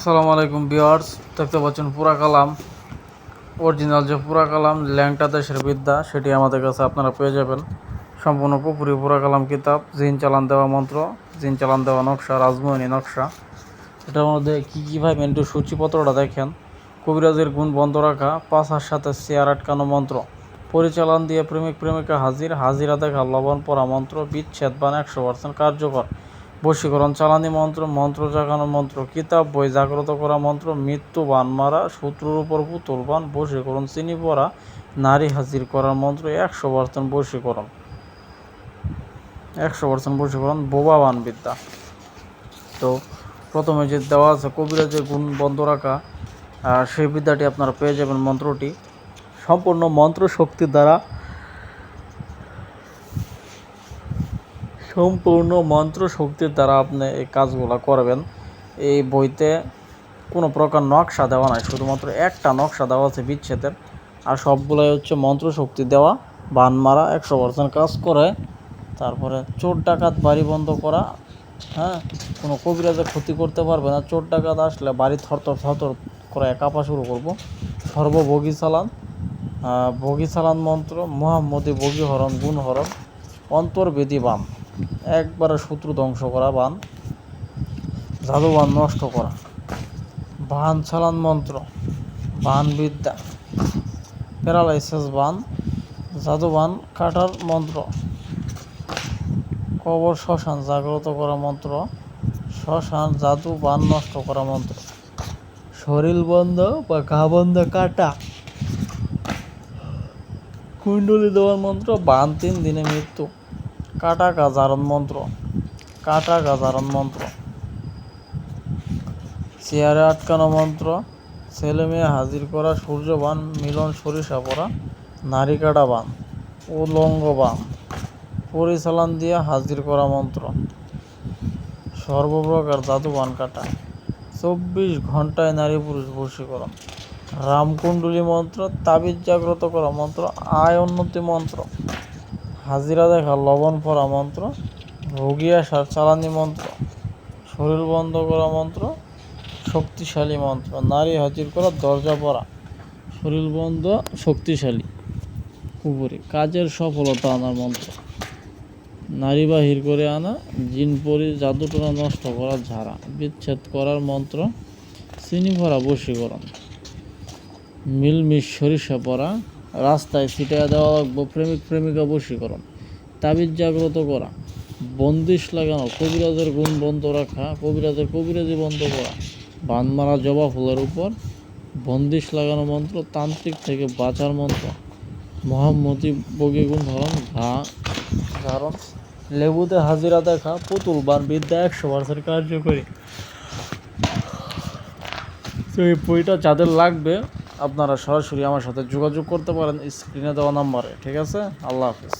আসসালামু আলাইকুম বিয়ার্স দেখতে পাচ্ছেন পুরা কালাম। অরিজিনাল যে পুরা কালাম, ল্যাংটা দেশের বিদ্যা, সেটি আমাদের কাছে আপনারা পেয়ে যাবেন। সম্পূর্ণ পুকুরি পুরা কালাম কিতাব, জিন চালান দেওয়া মন্ত্র, জিন চালান দেওয়া নকশা, রাজমোহনী নকশা। এটার মধ্যে কী কী ভাবে একটু সূচিপত্রটা দেখেন। কবিরাজের গুণ বন্ধ রাখা পাশার সাথে চেয়ার আটকানো মন্ত্র। পরিচালন দিয়ে প্রেমিক প্রেমিকা হাজির, হাজিরা দেখা লবণ পরা মন্ত্র, বিচ্ছেদ বান একশো পার্সেন্ট কার্যকর। বশীকরণ, চালানি মন্ত্র মন্ত্র জাগানো মন্ত্র, কিতাব, বই জাগ্রত করা মন্ত্র, মৃত্যু বান মারা, শত্রুর উপর পুতুল বান, বশীকরণ, চিনি পড়া নারী হাজির করার মন্ত্র, একশো পার্সেন্ট বশীকরণ। একশো পার্সেন্ট বশীকরণ, বোবা বান বিদ্যা। তো প্রথমে যে দেওয়া আছে, কবিরাজের গুণ বন্ধ রাখা সেই বিদ্যাটি আপনারা পেয়ে যাবেন মন্ত্রটি। সম্পূর্ণ মন্ত্র শক্তির দ্বারা সম্পূর্ণ মন্ত্র শক্তির দ্বারা আপনি এই কাজগুলো করবেন। এই বইতে কোনো প্রকার নকশা দেওয়া নাই, শুধুমাত্র একটা নকশা দেওয়া আছে বিচ্ছেদের। আর সবগুলোই হচ্ছে মন্ত্র শক্তি দেওয়া, বান মারা, একশো পার্সেন্ট কাজ করে, তারপরে চোর ডাকাত বাড়ি বন্ধ করা হ্যাঁ? কোনো কবিরাজে ক্ষতি করতে পারবে না। চোর ডাকাত আসলে বাড়ি থরথর থরথর করে কাঁপা শুরু করব। সর্বভোগী চালান ভোগী চালান মন্ত্র, মহাম্মদী ভোগী হরণ, গুণ হরণ, অন্তর্বেদী বান। একবারে শত্রু ধ্বংস করা, বান। জাদুবান নষ্ট করা। বান চালান মন্ত্র, বান বিদ্যা। প্যারালাইসিস বান জাদুবান কাটার মন্ত্র। কবর, শ্মশান জাগ্রত করা মন্ত্র। শ্মশান, জাদু, বান নষ্ট করা মন্ত্র। শরীর বন্ধ বা ঘা বন্ধ কাটা। কুণ্ডলি দেওয়ার মন্ত্র, বান তিন দিনে মৃত্যু। কাটা গাজারণ মন্ত্র। কাটা গাজারণ মন্ত্র। চেয়ারে আটকানো মন্ত্র। ছেলে মেয়ে হাজির করা সূর্যবান, মিলন সরিষা পড়া নারী কাটা বান উলঙ্গ বান। পরিচালন দিয়ে হাজির করা মন্ত্র। সর্বপ্রকার জাদু বান কাটা। চব্বিশ ঘন্টায় নারী পুরুষ বশীকরণ। রামকুণ্ডলী মন্ত্র, তাবিজ জাগ্রত করা মন্ত্র, আয় উন্নতি মন্ত্র। হাজিরা দেখা, লবণ পরা মন্ত্র রোগী আসার চালানি মন্ত্র, শরীর বন্ধ করা মন্ত্র, শক্তিশালী মন্ত্র, নারী হাজির করা, দরজা পরা শরীর বন্ধ, শক্তিশালী, উপরে, কাজের সফলতা আনার মন্ত্র, নারী বাহির করে আনা, জিন পরি, জাদুটোনা নষ্ট করা, ঝাড়া, বিচ্ছেদ করার মন্ত্র, চিনি ভরা বশীকরণ, মিলমিশ সরিষা পরা রাস্তায় ছিটিয়ে দেওয়া লাগবো, প্রেমিক প্রেমিকা বশীকরণ। তাবিজ জাগ্রত করা, বন্দিশ লাগানো, কবিরাজের গুণ বন্ধ রাখা, কবিরাজের কবিরাজি বন্ধ করা, বান মারা জবা ফুলের উপর, বন্দিশ লাগানো মন্ত্র, তান্ত্রিক থেকে বাঁচার মন্ত্র মহামতি বগি গুণ ধরন ঘা কারণ লেবুতে হাজিরা দেখা, পুতুল বান বিদ্যা একশো পার্সেন্ট কার্যকরী। তো এই বইটা যাদের লাগবে আপনারা সরাসরি আমার সাথে যোগাযোগ করতে পারেন স্ক্রিনে দেওয়া নাম্বারে ঠিক আছে? আল্লাহ হাফিজ।